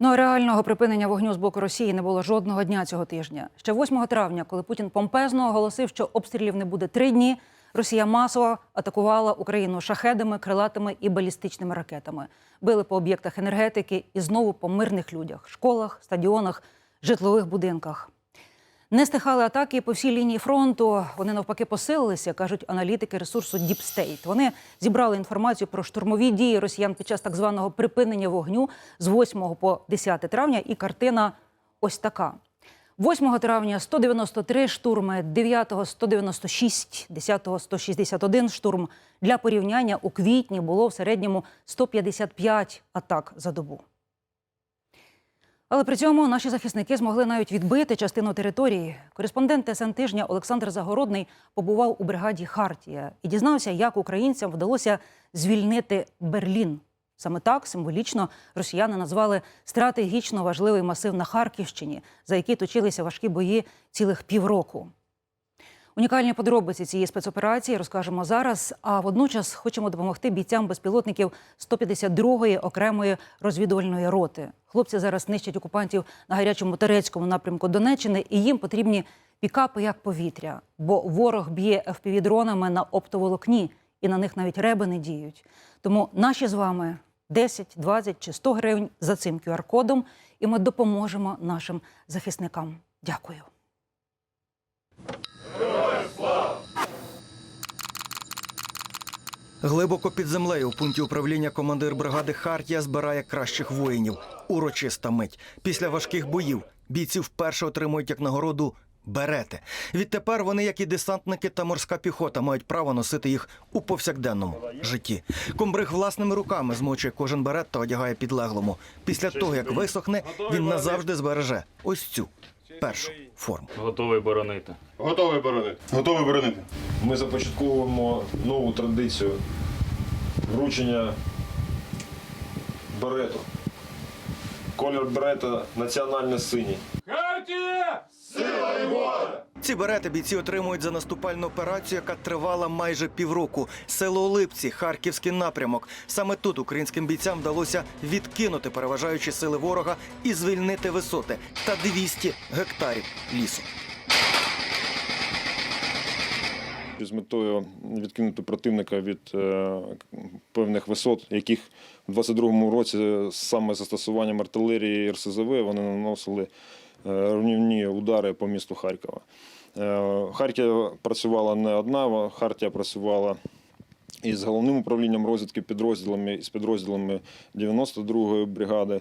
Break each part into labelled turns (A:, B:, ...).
A: Ну реального припинення вогню з боку Росії не було жодного дня цього тижня. Ще 8 травня, коли Путін помпезно оголосив, що обстрілів не буде три дні, Росія масово атакувала Україну шахедами, крилатими і балістичними ракетами. Били по об'єктах енергетики і знову по мирних людях, школах, стадіонах, житлових будинках. Не стихали атаки по всій лінії фронту. Вони навпаки посилилися, кажуть аналітики ресурсу State. Вони зібрали інформацію про штурмові дії росіян під час так званого припинення вогню з 8 по 10 травня. І картина ось така: 8 травня 193 штурми, 9 196, 10 161 штурм. Для порівняння у квітні було в середньому 155 атак за добу. Але при цьому наші захисники змогли навіть відбити частину території. Кореспондент ТСН тижня Олександр Загородний побував у бригаді Хартія і дізнався, як українцям вдалося звільнити Берлін. Саме так символічно росіяни назвали стратегічно важливий масив на Харківщині, за який точилися важкі бої цілих півроку. Унікальні подробиці цієї спецоперації розкажемо зараз. А водночас хочемо допомогти бійцям безпілотників 152-ї окремої розвідувальної роти. Хлопці зараз нищать окупантів на гарячому турецькому напрямку Донеччини, і їм потрібні пікапи як повітря, бо ворог б'є FPV-дронами на оптоволокні, і на них навіть реби не діють. Тому наші з вами 10, 20 чи 100 гривень за цим QR-кодом, і ми допоможемо нашим захисникам. Дякую.
B: Глибоко під землею в пункті управління командир бригади Хартія збирає кращих воїнів. Урочиста мить. Після важких боїв бійці вперше отримують як нагороду берети. Відтепер вони, як і десантники та морська піхота, мають право носити їх у повсякденному житті. Комбриг власними руками змочує кожен берет та одягає підлеглому. Після того, як висохне, він назавжди збереже ось цю першу форму.
C: Готовий боронити.
D: Готовий боронити. Готовий боронити.
E: Ми започатковуємо нову традицію вручення берету. Колір берета національно синій.
B: Ці берети бійці отримують за наступальну операцію, яка тривала майже півроку. Село Олипці, Харківський напрямок. Саме тут українським бійцям вдалося відкинути переважаючі сили ворога і звільнити висоти та 200 гектарів лісу.
E: з метою відкинути противника від е, певних висот, яких в 22-му році саме застосуванням артилерії РСЗВ вони наносили е, руйнівні удари по місту Харкова. Е, Хартія працювала не одна, Хартія працювала із головним управлінням розвідки підрозділами і з підрозділами 92-ї бригади.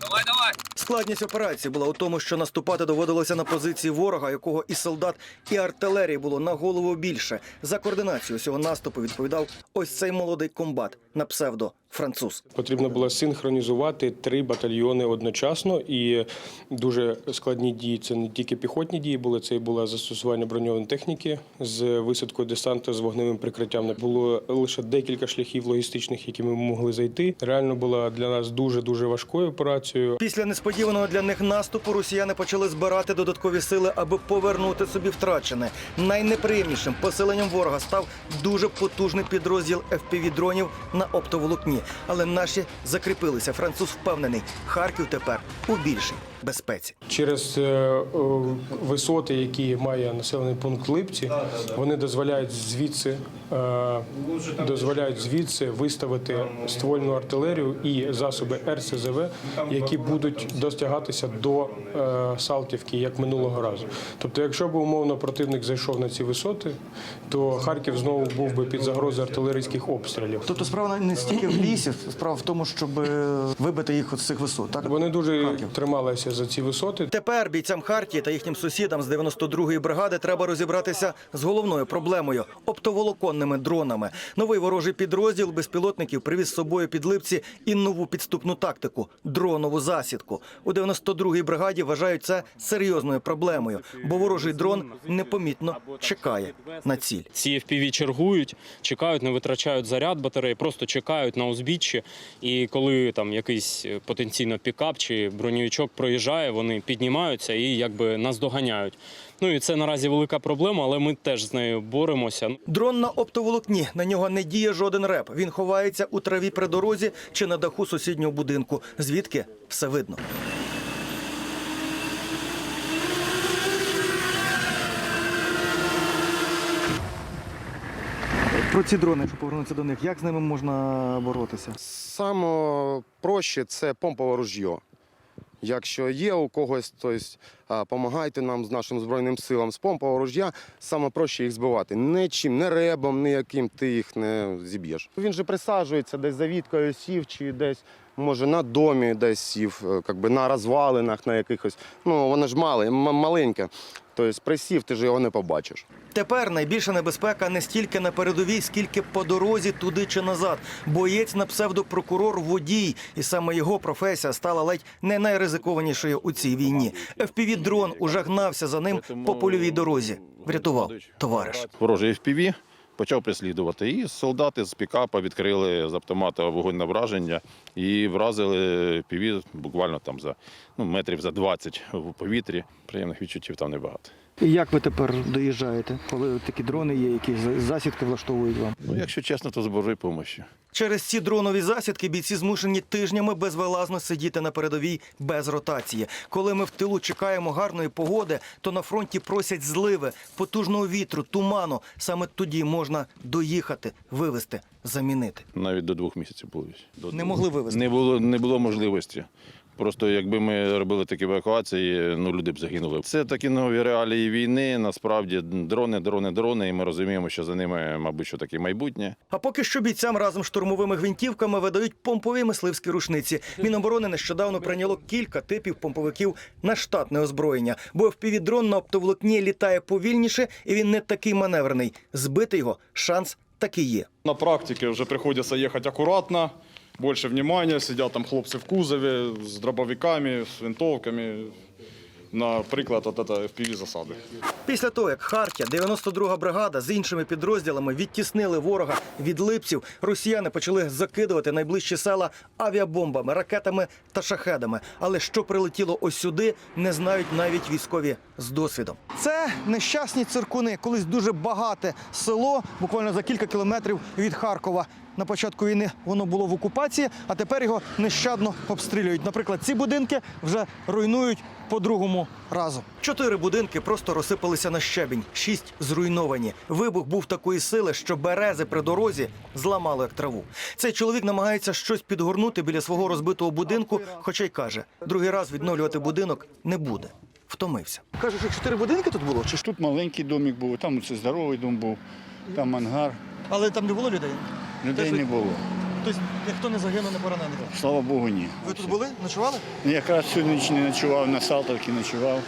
E: Давай, давай!
B: Складність операції була у тому, що наступати доводилося на позиції ворога, якого і солдат, і артилерії було на голову більше. За координацію цього наступу відповідав ось цей молодий комбат на псевдо француз.
F: Потрібно було синхронізувати три батальйони одночасно, і дуже складні дії. Це не тільки піхотні дії були, це і було застосування броньованої техніки з висадкою десанту з вогневим прикриттям. Було лише декілька шляхів логістичних, які ми могли зайти. Реально була для нас дуже дуже важкою операцією.
B: Після несподіваного для них наступу росіяни почали збирати додаткові сили, аби повернути собі втрачене. Найнеприємнішим поселенням ворога став дуже потужний підрозділ FPV-дронів на оптоволокні. Але наші закріпилися. Француз впевнений, Харків тепер у більшій безпеці.
F: Через е, е, висоти, які має населений пункт Липці, вони дозволяють звідси е, дозволяють звідси виставити ствольну артилерію і засоби РСЗВ, які будуть достягатися до Салтівки, як минулого разу. Тобто, якщо б умовно противник зайшов на ці висоти, то Харків знову був би під загрозою артилерійських обстрілів.
B: Тобто справа не стільки в лісі, справа в тому, щоб вибити їх з цих висот. Так
F: Вони дуже
B: Харків.
F: трималися за ці висоти.
B: Тепер бійцям Хартії та їхнім сусідам з 92-ї бригади треба розібратися з головною проблемою оптоволоконними дронами. Новий ворожий підрозділ безпілотників привіз з собою під липці і нову підступну тактику дронову засідку. У 92-й бригаді вважають це серйозною проблемою, бо ворожий дрон непомітно чекає на ціль.
C: Ці FPV чергують, чекають, не витрачають заряд батареї, просто чекають на узбіччі. І коли там якийсь е, потенційно пікап чи броньовичок проїжджає, виїжджає, вони піднімаються і якби нас доганяють. Ну і це наразі велика проблема, але ми теж з нею боремося.
B: Дрон на оптоволокні. На нього не діє жоден реп. Він ховається у траві при дорозі чи на даху сусіднього будинку. Звідки все видно. Про ці дрони, якщо повернутися до них, як з ними можна боротися?
G: Саме проще це помпове ружьо. Якщо є у когось, то допомагайте нам з нашим Збройним силам з помпового ружья, саме проще їх збивати. Не чим, не ребом, ніяким ти їх не зіб'єш. Він же присаджується десь за віткою сів, чи десь, може, на домі десь сів, якби би на розвалинах, на якихось. Ну, воно ж мале, м- маленьке. Тобто присів, ти ж його не побачиш.
B: Тепер найбільша небезпека не стільки на передовій, скільки по дорозі туди чи назад. Боєць на псевдопрокурор водій, і саме його професія стала ледь не найризикованішою у цій війні. fpv дрон уже гнався за ним по польовій дорозі. Врятував товариш.
H: Ворожий FPV почав переслідувати. І солдати з пікапа відкрили з автомата вогонь на враження і вразили піві буквально там за ну, метрів за 20 в повітрі. Приємних відчуттів там небагато.
B: І як ви тепер доїжджаєте, коли такі дрони є, якісь засідки влаштовують вам?
H: Ну, якщо чесно, то з Божою помощю.
B: Через ці дронові засідки бійці змушені тижнями безвилазно сидіти на передовій без ротації. Коли ми в тилу чекаємо гарної погоди, то на фронті просять зливи, потужного вітру, туману. Саме тоді можна доїхати, вивезти, замінити.
H: Навіть до двох місяців було. До
B: Не могли вивезти?
H: Не було, не було можливості. Просто якби ми робили такі евакуації, ну люди б загинули. Це такі нові реалії війни. Насправді дрони, дрони, дрони, і ми розуміємо, що за ними, мабуть, що таке майбутнє.
B: А поки що бійцям разом з штурмовими гвинтівками видають помпові мисливські рушниці. Міноборони нещодавно прийняло кілька типів помповиків на штатне озброєння, бо FPV-дрон на оптоволокні літає повільніше, і він не такий маневрений. Збити його шанс таки є.
I: На практике уже приходится ехать аккуратно, больше внимания, сидят там хлопцы в кузове с дробовиками, с винтовками. Наприклад, от FPV засади.
B: Після того, як Хартія, 92-га бригада з іншими підрозділами відтіснили ворога від липців, росіяни почали закидувати найближчі села авіабомбами, ракетами та шахедами. Але що прилетіло ось сюди, не знають навіть військові з досвідом. Це нещасні циркуни, колись дуже багате село, буквально за кілька кілометрів від Харкова. На початку війни воно було в окупації, а тепер його нещадно обстрілюють. Наприклад, ці будинки вже руйнують по другому разу. Чотири будинки просто розсипалися на щебінь, шість зруйновані. Вибух був такої сили, що берези при дорозі зламали як траву. Цей чоловік намагається щось підгорнути біля свого розбитого будинку, хоча й каже, другий раз відновлювати будинок не буде. Втомився. Кажуть, що чотири будинки тут було, чи ж?
J: Тут маленький домик був, там це здоровий дом був, там ангар.
B: Але там не було людей.
J: Людей не було.
B: Тобто ніхто не загинув, не поранений.
J: Слава Богу, ні.
B: Ви тут були? Ночували?
J: Якраз всю ніч не ночував, на Салтовці ночував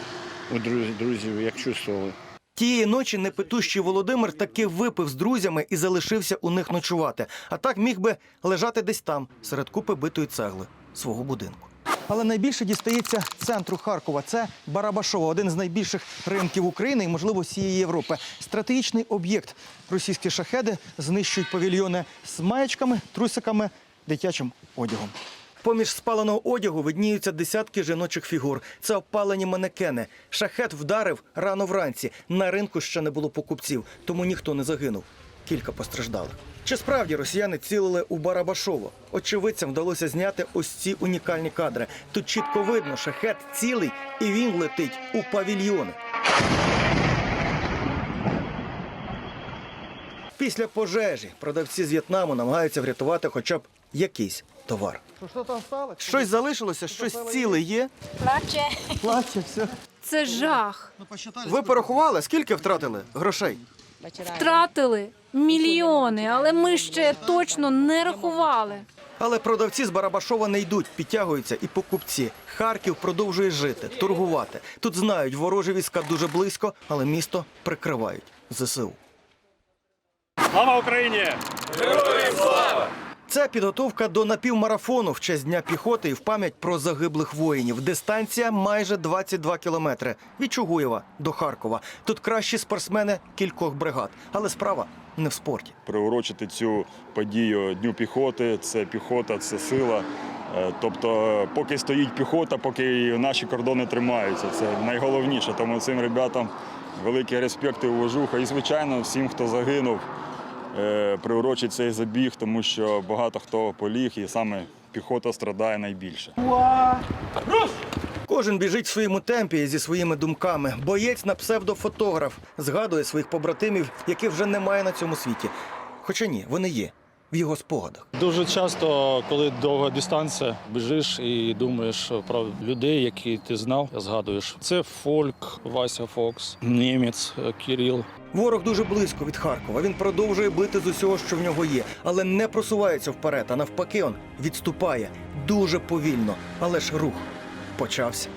J: у друзів, друзів, як чувствували.
B: Тієї ночі непитущий Володимир таки випив з друзями і залишився у них ночувати. А так міг би лежати десь там, серед купи битої цегли свого будинку. Але найбільше дістається центру Харкова. Це Барабашово, один з найбільших ринків України і, можливо, всієї Європи. Стратегічний об'єкт. Російські шахеди знищують павільйони з маєчками, трусиками, дитячим одягом. Поміж спаленого одягу видніються десятки жіночих фігур. Це опалені манекени. Шахет вдарив рано вранці. На ринку ще не було покупців, тому ніхто не загинув. Кілька постраждалих. Чи справді росіяни цілили у Барабашово? Очевидцям вдалося зняти ось ці унікальні кадри. Тут чітко видно, шахет цілий, і він летить у павільйони. Після пожежі продавці з В'єтнаму намагаються врятувати хоча б якийсь товар. Щось залишилося, щось ціле є.
K: Плаче.
B: Плаче, все.
K: Це жах.
B: Ви порахували, скільки втратили грошей?
K: Втратили мільйони, але ми ще точно не рахували.
B: Але продавці з Барабашова не йдуть, підтягуються і покупці. Харків продовжує жити, торгувати. Тут знають, ворожі війська дуже близько, але місто прикривають ЗСУ.
C: Слава Україні!
B: Це підготовка до напівмарафону в честь дня піхоти і в пам'ять про загиблих воїнів. Дистанція майже 22 кілометри від Чугуєва до Харкова. Тут кращі спортсмени кількох бригад, але справа не в спорті.
D: Приурочити цю подію Дню піхоти. Це піхота, це сила.
I: Е, Тобто, поки стоїть піхота, поки наші кордони тримаються. Це найголовніше. Тому цим ребятам великий респект і уважуха. І, звичайно, всім, хто загинув, приурочить цей забіг, тому що багато хто поліг, і саме піхота страдає найбільше.
B: Кожен біжить в своєму темпі зі своїми думками. Боєць на псевдофотограф згадує своїх побратимів, яких вже немає на цьому світі. Хоча ні, вони є в його спогадах.
L: Дуже часто, коли довга дистанція, біжиш і думаєш про людей, які ти знав, згадуєш. Це Фольк, Вася Фокс, німець е, Кіріл.
B: Ворог дуже близько від Харкова. Він продовжує бити з усього, що в нього є, але не просувається вперед, а навпаки, он відступає дуже повільно. Але ж рух почався.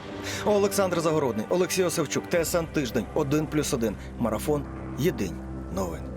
B: Олександр Загородний, Олексій Осавчук, ТСН Тиждень, 1+,1. Марафон. Єдині новини.